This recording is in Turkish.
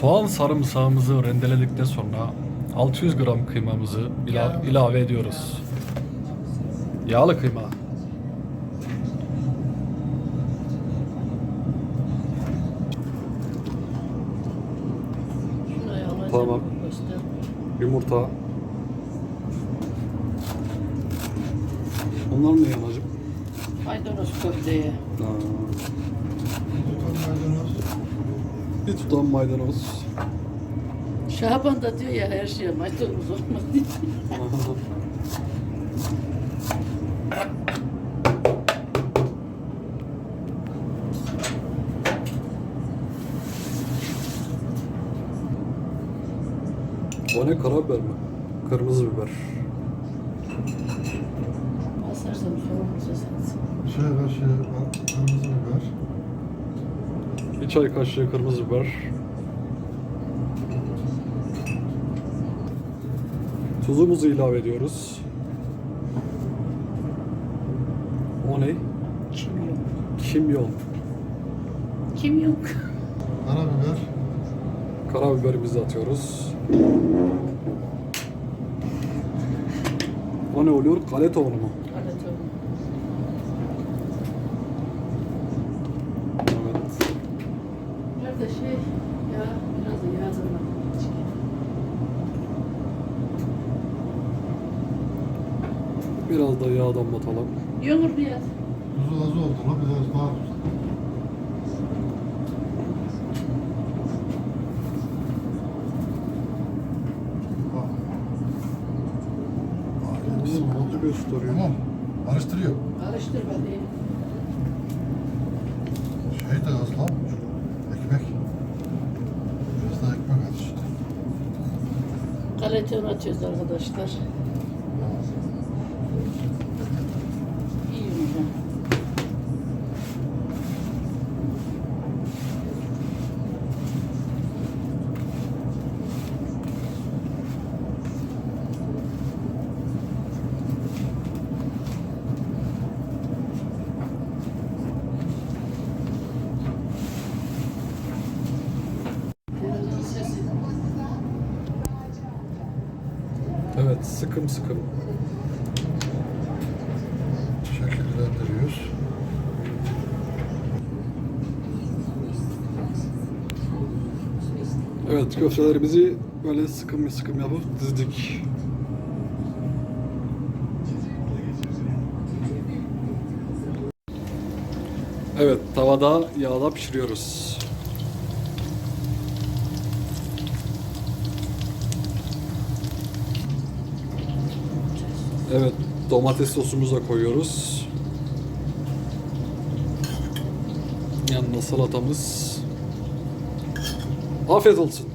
Soğan sarımsağımızı rendeledikten sonra 600 gram kıymamızı ila- ilave ediyoruz. Yağlı kıyma. Tamam. Yumurta. Onlar ne yanacım? Maydanoz köfteye. Bir tutam maydanoz. Şaban da diyor ya her şeye maydanoz olmaz diye. o ne karabiber mi? Kırmızı biber. Basarsam sorumlusu sensin. Şöyle kaşığı kırmızı biber. Çay kaşığı kırmızı biber. Tuzumuzu ilave ediyoruz. O ne? Kimyon. Kimyon. Kimyon. Karabiber. Karabiberimizi atıyoruz. O ne oluyor? Kale tohunu Nerede şey ya biraz da yazılma. Biraz da yağ damlatalım. Yumur biraz. Tuzu az oldu la biraz daha tuz. Gösteriyor. Tamam. Karıştırıyor. Karıştırma diye. Şey de az lan. Galeta atıyoruz arkadaşlar. Sıkım sıkım. Şekillendiriyoruz. Evet, köftelerimizi böyle sıkım sıkım yapıp dizdik. Evet, tavada yağda pişiriyoruz. Evet, domates sosumuzu da koyuyoruz. Yanına salatamız. Afiyet olsun.